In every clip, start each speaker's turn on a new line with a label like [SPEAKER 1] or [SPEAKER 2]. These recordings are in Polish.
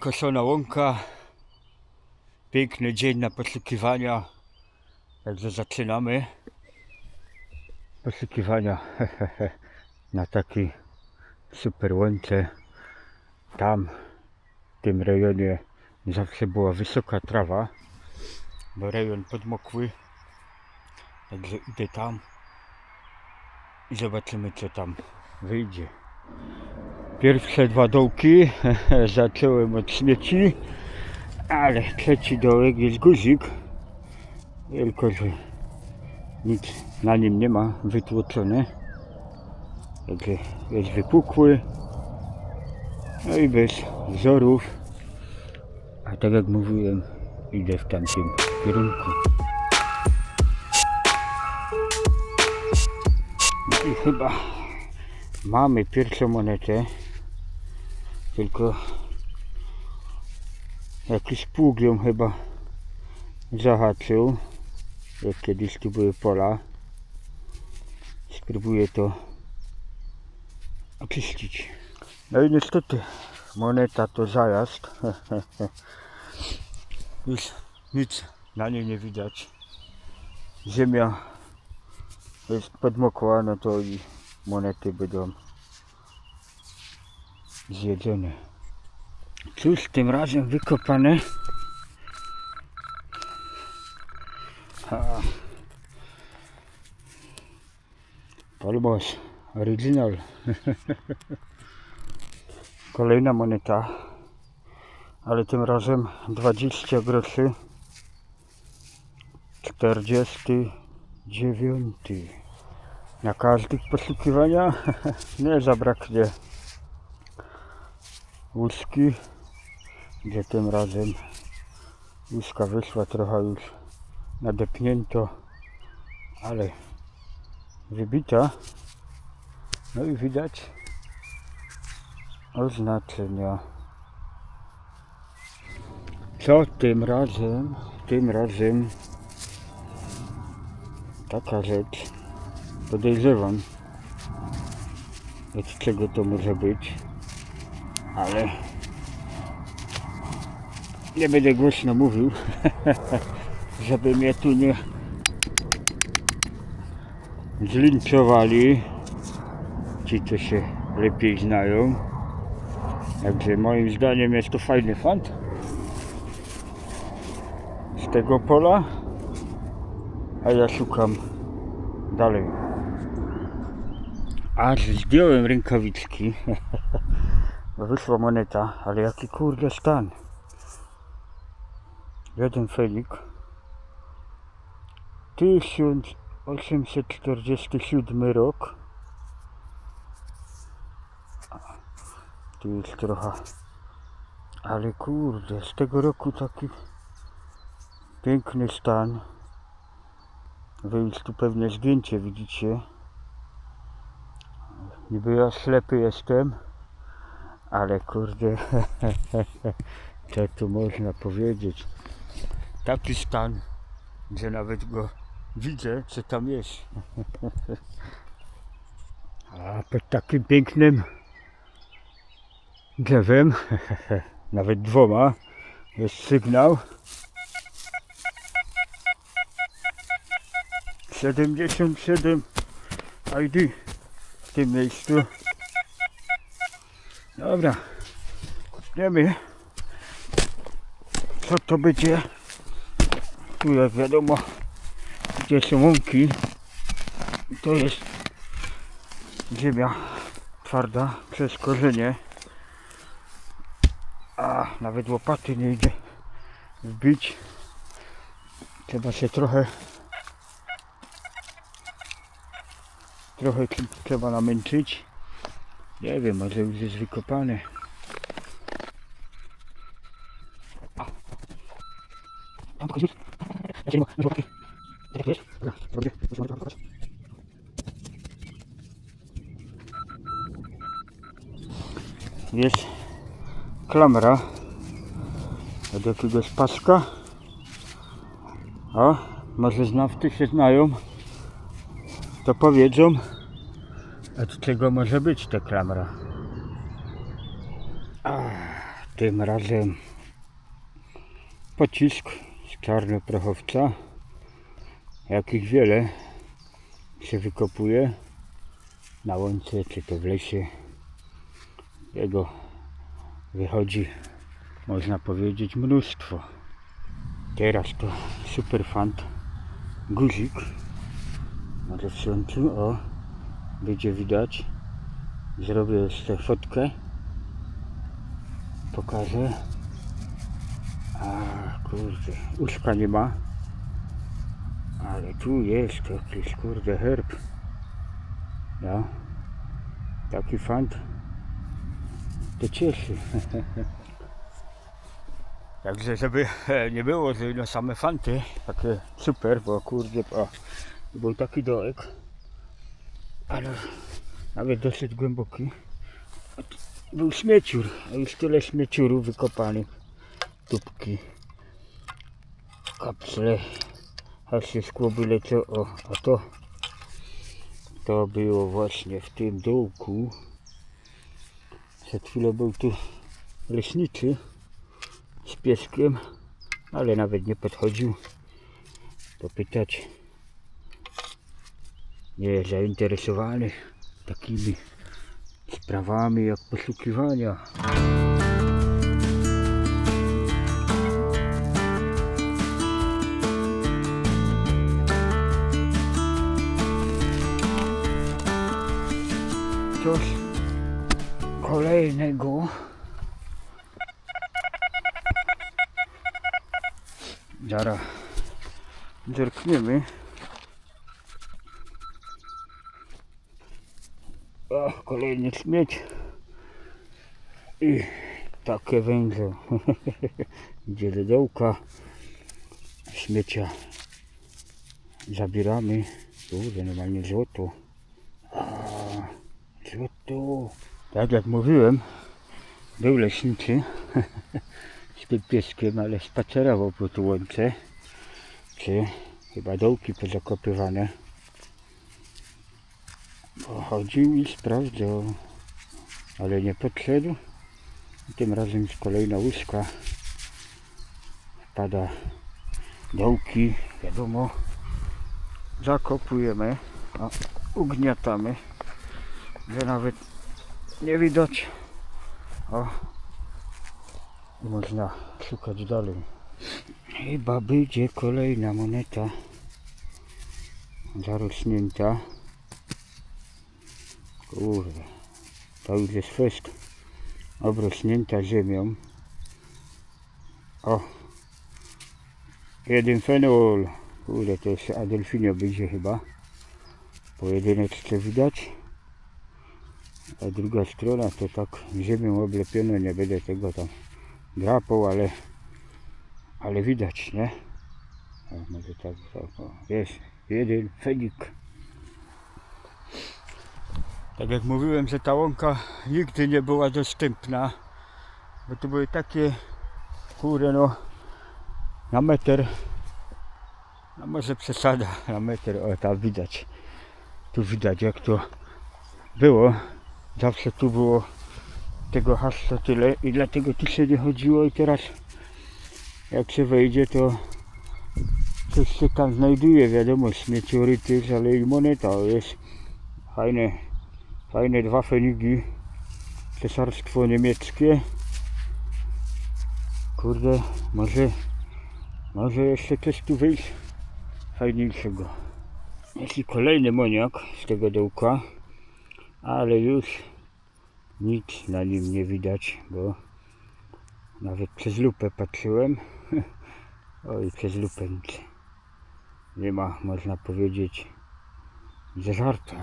[SPEAKER 1] Wykoszona łąka. Piękny dzień na poszukiwania. Także zaczynamy. Poszukiwania na takiej super łące. Tam, w tym rejonie zawsze była wysoka trawa, bo rejon podmokły. Także idę tam i zobaczymy co tam wyjdzie. Pierwsze dwa dołki zacząłem od śmieci, ale trzeci dołek jest guzik. Tylko, że nic na nim nie ma wytłoczone. Także jest wypukły. No i bez wzorów. A tak jak mówiłem, idę w tamtym kierunku. No i chyba mamy pierwszą monetę. Tylko jakiś pług ją chyba zahaczył. Jak kiedyś tu były pola. Spróbuję to oczyścić. No i niestety moneta to zajazd. Już nic na niej nie widać. Ziemia jest podmokła, no to i monety będą zjedzone. Cóż, tym razem wykopane. Ha. Polbos, original. Kolejna moneta, ale tym razem 20 groszy. 49. Na każdych poszukiwaniach nie zabraknie łuski, gdzie tym razem łuska wyszła trochę już nadepnięto, ale wybita. No i widać oznaczenia. Co tym razem? Tym razem taka rzecz. Podejrzewam, od czego to może być, ale nie będę głośno mówił, żeby mnie tu nie zlinczowali ci, co się lepiej znają. Także moim zdaniem jest to fajny fant z tego pola, a ja szukam dalej. Aż zdjąłem rękawiczki, wyszła moneta, ale jaki kurde stan. Jeden fenik. 1847 rok. Tu jest trochę. Ale kurde, z tego roku taki piękny stan. Wy już tu pewnie zdjęcie widzicie. Niby ja ślepy jestem, ale kurde, co tu można powiedzieć? Taki stan, że nawet go widzę, co tam jest. A pod takim pięknym drzewem, nawet dwoma, jest sygnał. 77 ID w tym miejscu. Dobra, wiemy co to będzie. Tu jak wiadomo, gdzie są łąki, to jest ziemia twarda przez korzenie. A nawet łopaty nie idzie wbić. Trzeba się trochę trochę tr- trzeba namęczyć. Nie wiem, może już jest wykopane. Mam pokazać? Ja cię nie mogę, łapki. Tak wiesz? Dobra, robię, musimy to pokazać. Jest klamra od jakiegoś paska. O, może znawcy się znają, to powiedzą, od czego może być ta klamra. Tym razem pocisk z czarnoprochowca. Jakich wiele się wykopuje na łące czy to w lesie. Jego wychodzi, można powiedzieć, mnóstwo. Teraz to super fant guzik. Może w słońcu, o, będzie widać. Zrobię jeszcze fotkę. Pokażę. A kurde, uszka nie ma. Ale tu jest jakiś kurde herb. No. Taki fant. To cieszy. Także żeby e, nie było, że same fanty, takie super, bo kurde, o, był taki dołek, ale nawet dosyć głęboki. Był śmieciur, a już tyle śmieciurów wykopanych. Tubki, kapsle, aż się szkło byle co, o, a to, to było właśnie w tym dołku. Przed chwilą był tu leśniczy z pieskiem, ale nawet nie podchodził popytać. Nie zainteresowany takimi sprawami jak poszukiwania. Coś kolejnego. Zaraz zerkniemy. Kolejny śmieć. I takie węże. Dołka. Śmiecia zabieramy. Kurde, normalnie złoto. Złoto. Tak jak mówiłem, był leśniczy z tym pieskiem, ale spacerował po tu łące. Czy chyba dołki pozakopywane. Pochodził i sprawdzał, ale nie podszedł. Tym razem jest kolejna łyżka. Wpada dołki, wiadomo. Zakopujemy, a ugniatamy, że nawet nie widać. O, i można szukać dalej. Chyba będzie kolejna moneta zarośnięta. Kurde, to już jest fest obrośnięta ziemią. O, jeden fenol. Kurde, to jest Adelfinio będzie chyba. Pojedyneczce widać. A druga strona to tak ziemią oblepione, nie będę tego tam drapał, ale, ale widać, nie? O, może tak, tak o, jest jeden fenik. Tak jak mówiłem, że ta łąka nigdy nie była dostępna, bo to były takie kurde no na metr, no może przesada, na metr, o tam widać, tu widać jak to było, zawsze tu było tego hasła tyle i dlatego tu się nie chodziło i teraz jak się wejdzie to coś się tam znajduje, wiadomo, śmiecioryty, ale i moneta jest fajne, fajne dwa fenigi, cesarstwo niemieckie. Kurde, może, może jeszcze coś tu wyjść fajniejszego. Jest i kolejny moniak z tego dołka, ale już nic na nim nie widać, bo nawet przez lupę patrzyłem. Oj, przez lupę nic nie ma, można powiedzieć, zażarta.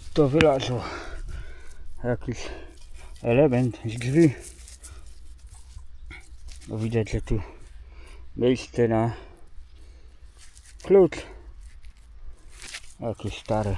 [SPEAKER 1] To wylazło? Jakiś element z drzwi. No widać, że tu miejsce na klucz. Jakieś stare.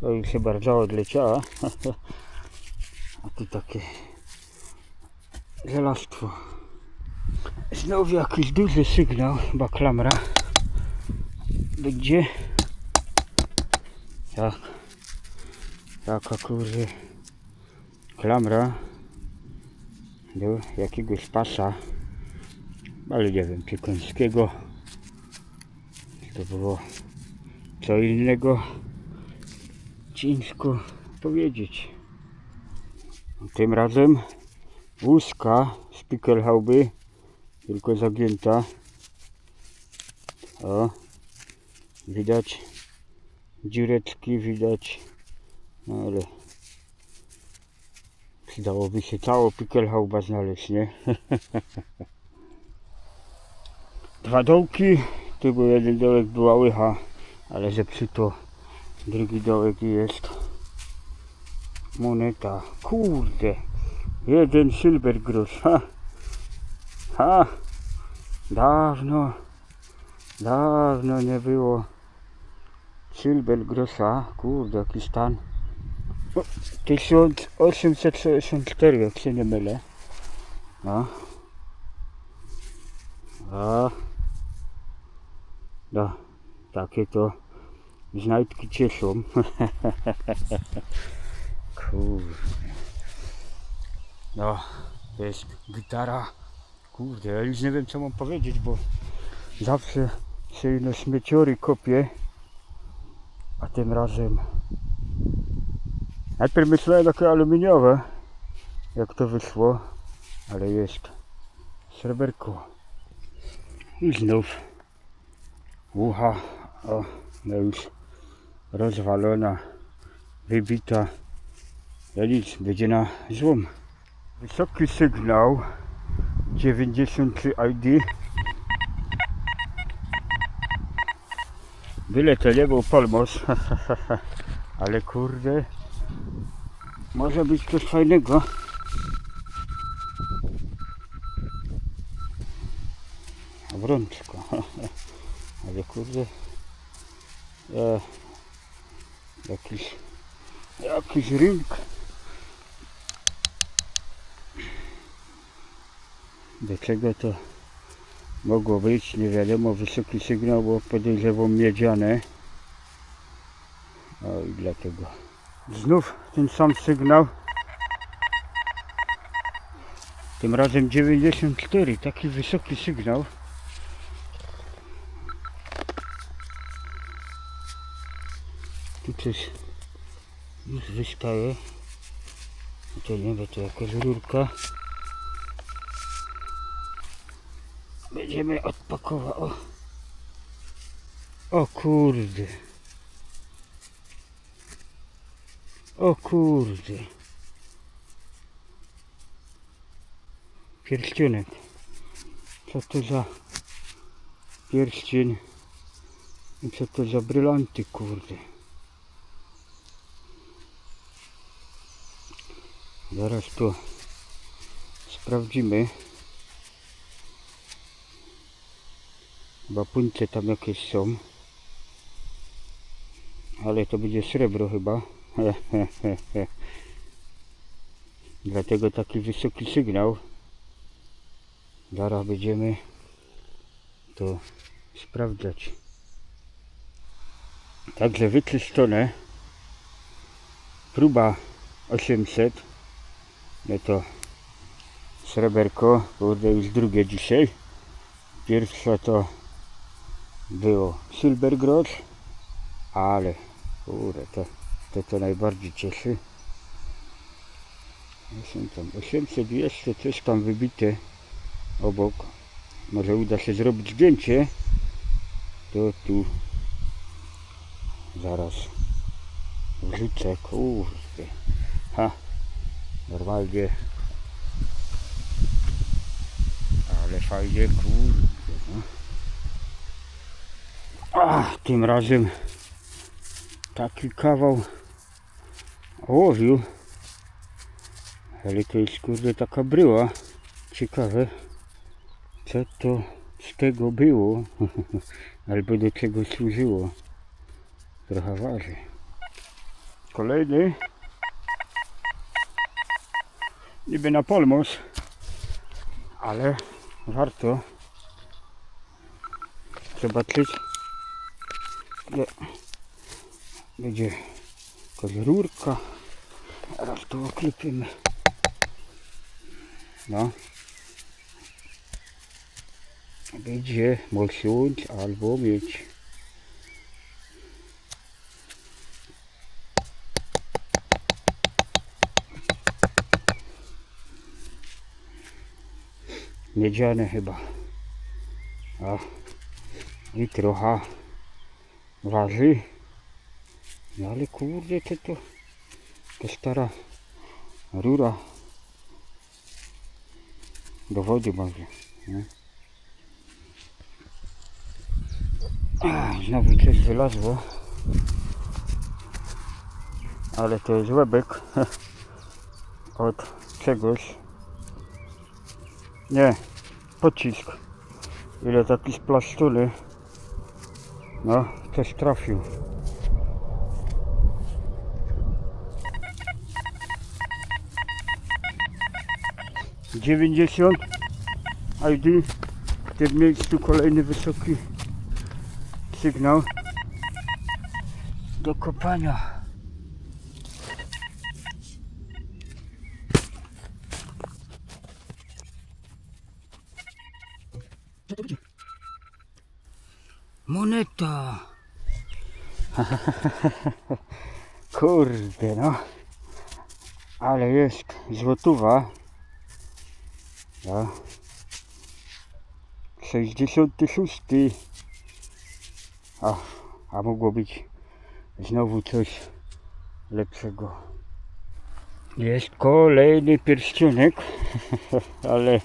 [SPEAKER 1] To już się bardzo odleciała. A tu takie żelastwo. Znowu jakiś duży sygnał, chyba klamra. Będzie. Tak. Taka kurde klamra do jakiegoś pasa, ale nie wiem, czy końskiego. To było co innego. Ciężko powiedzieć. Tym razem łuska z pickelhauby, tylko zagięta. O, widać dziureczki, widać, no ale przydałoby się cało pickelhauba znaleźć, nie? Dwa dołki, tu był jeden dołek, była łycha, ale zepsuto. Drugi dołek jest moneta. Kurde, jeden silvergross, ha, ha, dawno, dawno nie było silvergrossa, kurde, jaki stan. O, 1864, jak się nie mylę. No. A. No, takie to znajdki cieszą. Kurde. No, to jest gitara. Kurde, ja już nie wiem co mam powiedzieć, bo zawsze się na śmieciory kopię, a tym razem najpierw myślałem takie aluminiowe, jak to wyszło, ale jest sreberko. I znów ucha, o, no już rozwalona, wybita. Ja nic, będzie na złom. Wysoki sygnał 93 ID. Byle to nie był Polmos, ale kurde, może być coś fajnego. Obrączka. Ale kurde. E, jakiś jakiś rynk. Do czego to mogło być? Nie wiadomo. Wysoki sygnał, bo podejrzewam miedziane. O i dlatego. Znów ten sam sygnał. Tym razem 94, taki wysoki sygnał. Tu coś już wystaje. To nie wiem, to jakaś rurka. Będziemy odpakować. O, o kurde. O kurde. Pierścionek. Co to za pierścień? I co to za brylanty, kurde. Zaraz to sprawdzimy. Chyba punce tam jakieś są. Ale to będzie srebro chyba. Dlatego taki wysoki sygnał. Zaraz będziemy to sprawdzać. Także wyczyszczone. Próba 800. No to sreberko, kurde już drugie dzisiaj. Pierwsze to było Silvergross, ale kurde to, to to najbardziej cieszy. Są tam 800 jeszcze coś tam wybite obok. Może uda się zrobić zdjęcie. To tu zaraz wrzucę, kurde. Ha, normalnie. Ale fajnie, kurde. No. Tym razem taki kawał ołowiu. Ale to jest kurde taka bryła ciekawe, co to z tego było, albo do czego służyło. Trochę waży. Kolejny. Niby na polmos, ale warto zobaczyć. Nie. Będzie jakaś rurka. Teraz to oklepimy. No. Będzie mosiąc albo mieć. Miedziane chyba. A. I trochę waży. No ale kurde, to to to stara rura do wody może. Nie? A, znowu coś wylazło. Ale to jest łebek od czegoś. Nie, pocisk. Ile taki splaszczony. No, coś trafił. Dziewięćdziesiąt ID w tym miejscu kolejny wysoki sygnał do kopania. Moneta. Kurde no. Ale jest złotówa. Ja. 66. A, a mogło być znowu coś lepszego. Jest kolejny pierścionek, ale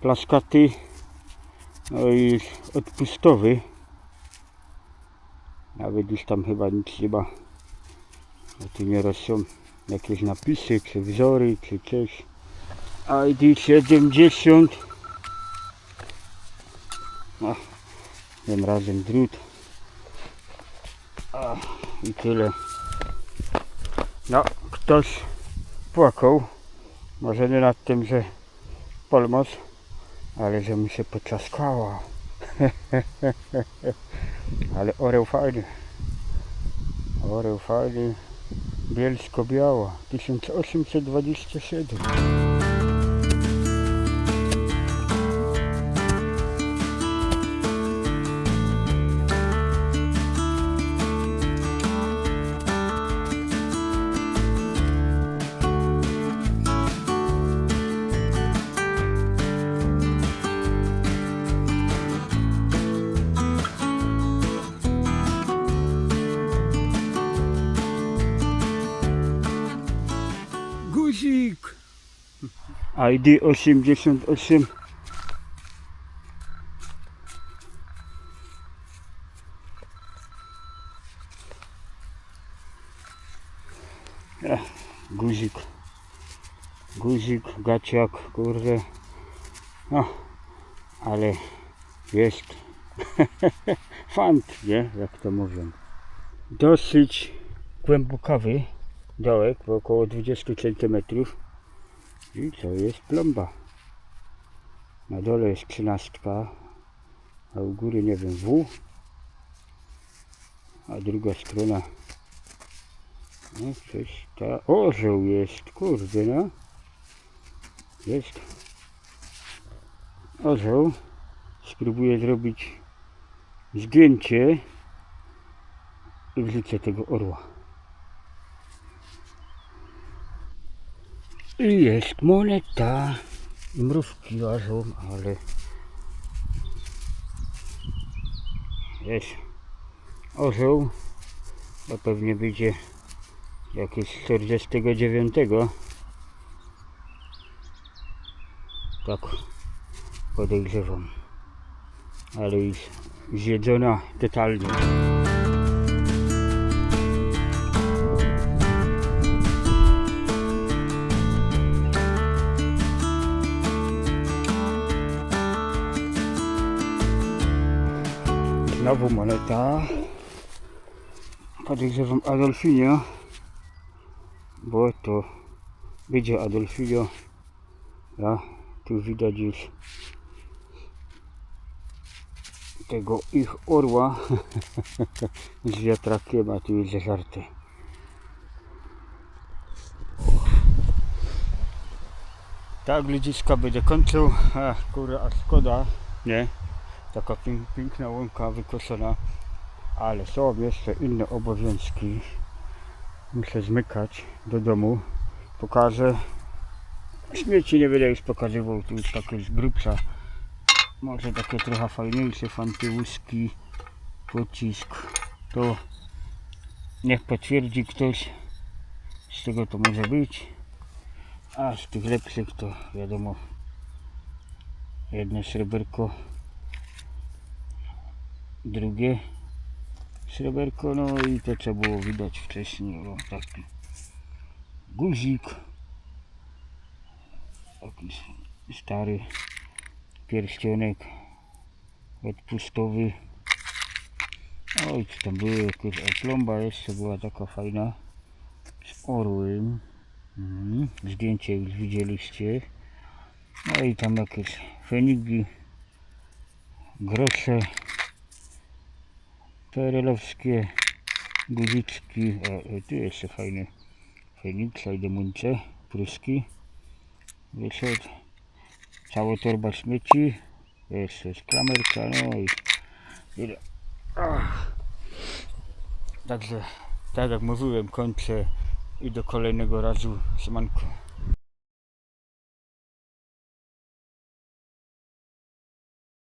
[SPEAKER 1] plaskaty, no i odpustowy. Nawet już tam chyba nic. Bo tu nieraz są jakieś napisy, czy wzory, czy coś. ID 70 no, tym razem drut. A, i tyle. No ktoś płakał. Może nie nad tym, że polmos ale że mu się poczaskała ale oreł fajny. Oreł fajny. Bielsko-biała. 1827 ID 88 Ech, Guzik. Guzik, gaciak, kurde. No, ale jest. Fant, nie? Jak to mówią. Dosyć głębokawy dołek, około 20 cm. I to jest plomba. Na dole jest trzynastka, a u góry nie wiem, W. A druga strona. No coś ta. Orzeł jest, kurde no. Jest. Orzeł. Spróbuję zrobić zdjęcie i wrzucę tego orła. Jest moneta. Mrówki ważą, ale jest orzeł. To pewnie będzie jakieś z 49. Tak podejrzewam. Ale już zjedzona totalnie. Znowu moneta. Podejrzewam Adolfinio. Bo to będzie Adolfinio. Ja, tu widać już tego ich orła z wiatrakiem, a tu jest zażarty. Tak, ludziska będę kończył. Ach, kurwa, a szkoda, nie? Taka pięk, piękna łąka wykoszona, ale są jeszcze inne obowiązki. Muszę zmykać do domu. Pokażę. Śmieci nie będę już pokazywał, tu już takie z grubsza. Może takie trochę fajniejsze fantyłuski, pocisk. To niech potwierdzi ktoś, z czego to może być. A z tych lepszych to wiadomo jedno sreberko, drugie sreberko, no i to co było widać wcześniej, o taki guzik, jakiś stary pierścionek odpustowy. Oj, co tam były jakieś, a plomba jeszcze była taka fajna z orłem. Mhm. Zdjęcie już widzieliście. No i tam jakieś fenigi, grosze, perelowskie guziczki. O, o, tu jeszcze fajne feniksa i demunce, pruski. Wyszedł. Cała torba śmieci. Jeszcze jest klamerka, no i. Ach. Także, tak jak mówiłem, kończę i do kolejnego razu. Siemanko.